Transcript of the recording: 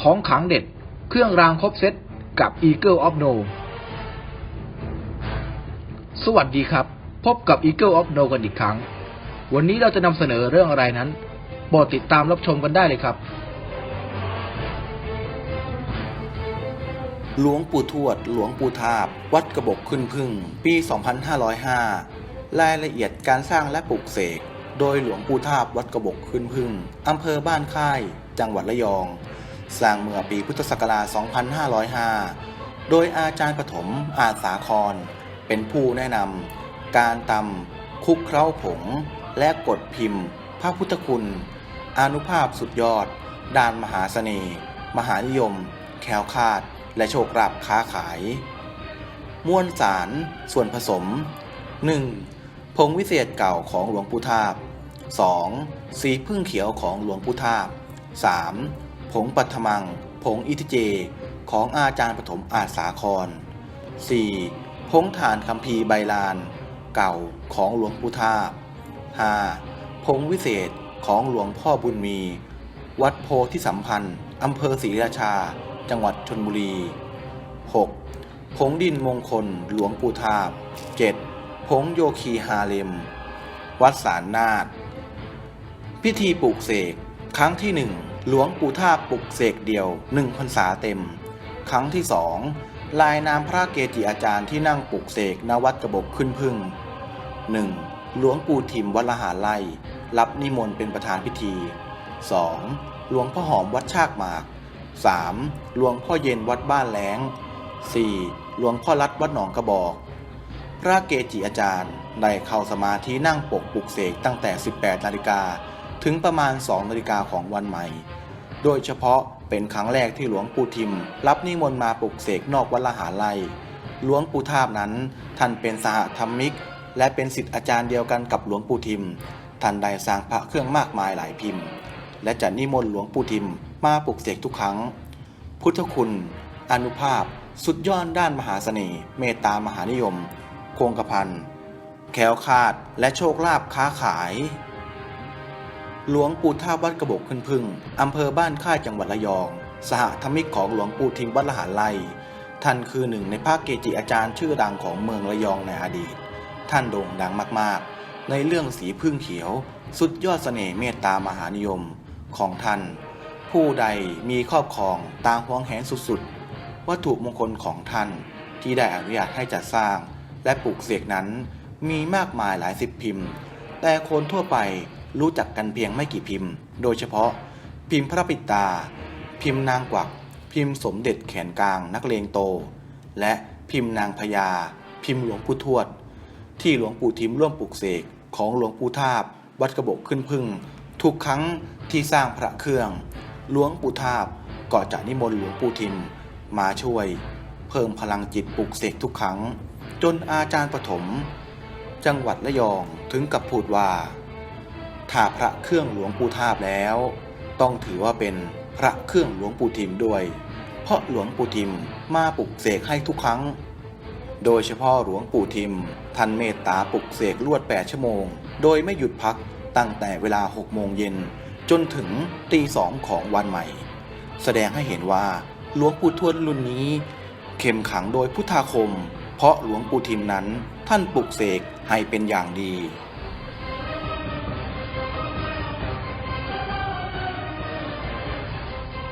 ของขังเด็ด เครื่องรางครบเซตกับ Eagle of No สวัสดีครับ พบกับ Eagle of No กันอีกครั้ง วันนี้เราจะนำเสนอเรื่องอะไรนั้นโปรดติดตามรับชมกันได้เลยครับ หลวงปู่ทวด หลวงปู่ทาบ วัดกระบอกขึ้นพึ่ง ปี 2505 รายละเอียดการสร้างและปลูกเสก โดยหลวงปู่ทาบวัดกระบอกขึ้นพึ่งอำเภอบ้านค่าย จังหวัดระยอง สร้างเมื่อปีพุทธศักราช 2505 โดยอาจารย์ปฐมอาสาคร เป็นผู้แนะนำการตำคุกเคล้าผง และกดพิมพ์ พระพุทธคุณ อนุภาพสุดยอด ด้านมหาเสน่ห์ มหานิยม แคล้วคลาด และโชคลาภค้าขาย มวลสาร ส่วนผสม 1. ผงวิเศษเก่าของหลวงปู่ทาบ 2. สีพึ่งเขียวของหลวงปู่ทาบ 3. ผงปัทมัง ผงอิทิเจ ของอาจารย์ปฐมอาสาคร 4. ผงฐานคัมภีร์ใบลาน เก่าของหลวงปู่ทาบ 5. ผงวิเศษของหลวงพ่อบุญมี วัดโพธิสัมพันธ์อำเภอศรีราชา จังหวัดชนบุรี 6. ผงดินมงคลหลวงปู่ทาบ 7. ผงโยคีฮาเลม วัดสารนาฏพิธีปลูกเสกครั้งที่หนึ่ง หลวงปู่ท่าปลุกเสกเดียวหนึ่งพรรษาเต็ม ครั้งที่สองลายนามพระเกจิอาจารย์ที่นั่งปลุกเสกณวัดกระบอกขึ้นพึ่ง 1. หลวงปู่ทิมวัดละหาไล่รับนิมนต์เป็นประธานพิธี 2. หลวงพ่อหอมวัดชากหมาก 3. หลวงพ่อเย็นวัดบ้านแหลง 4. หลวงพ่อรัดวัดหนองกระบอก พระเกจิอาจารย์ได้เข้าสมาธินั่งปกปลุกเสกตั้งแต่ 18นาฬิกา ถึงประมาณ 2นาฬิกาของวันใหม่ โดยเฉพาะเป็นครั้งแรกที่หลวงปู่ทิม รับนิมนต์มาปลุกเสกนอกวัดละหารไลหลวงปู่ทาบนั้นท่านเป็นสหธรรมิก และเป็นศิษย์อาจารย์เดียวกันกับหลวงปู่ทิม ท่านได้สร้างพระเครื่องมากมายหลายพิมพ์ และจะนิมนต์หลวงปู่ทิมมาปลุกเสกทุกครั้ง พุทธคุณ อนุภาพ สุดยอดด้านมหาเสน่ห์เมตตามหานิยมโคงกระพันแขวคาดและโชคลาภค้าขาย หลวงปู่ท่าวัดกระบอกขึ้นพึ่งอำเภอบ้านค่ายจังหวัดระยอง สหธรรมิกของหลวงปู่ทิมวัดละหารไลท่านคือหนึ่งในภาคเกจิอาจารย์ชื่อดังของเมืองระยองในอดีต ท่านโด่งดังมากๆ ในเรื่องสีพึ่งเขียว สุดยอดเสน่ห์เมตตามหานิยมของท่าน ผู้ใดมีครอบครองตางหวงแหนสุดๆ วัตถุมงคลของท่านที่ได้อนุญาตให้จัดสร้าง และปลูกเสกนั้นมีมากมายหลายสิบพิมพ์ แต่คนทั่วไป รู้จักกันเพียงไม่กี่พิมพ์ โดยเฉพาะ พิมพ์พระปิตา พิมพ์นางกวัก พิมพ์สมเด็จแขนกลางนักเลงโต และพิมพ์นางพญาพิมพ์หลวงปู่ทวด ที่หลวงปู่ทิมร่วมปลูกเสกของหลวงปู่ทาบ วัดกระบอกขึ้นพึ่ง ทุกครั้งที่สร้างพระเครื่อง หลวงปู่ทาบก็จะนิมนต์หลวงปู่ทิมมาช่วย เพิ่มพลังจิตปลุกเสกทุกครั้ง จนอาจารย์ปฐม จังหวัดระยองถึงกับพูดว่า ถ้าพระเครื่องหลวงปู่ทาบแล้ว ต้องถือว่าเป็นพระเครื่องหลวงปู่ทิมด้วย เพราะหลวงปู่ทิมมาปลุกเสกให้ทุกครั้ง โดยเฉพาะหลวงปู่ทิมท่านเมตตาปลุกเสกลวด 8 ชั่วโมง โดยไม่หยุดพักตั้งแต่เวลา 6 โมงเย็นจนถึงตีสองของวันใหม่ แสดงให้เห็นว่าหลวงปู่ทวดรุ่นนี้ เข้มขังโดยพุทธาคม เพราะหลวงปู่ทิมนั้นท่านปลุกเสกให้เป็นอย่างดี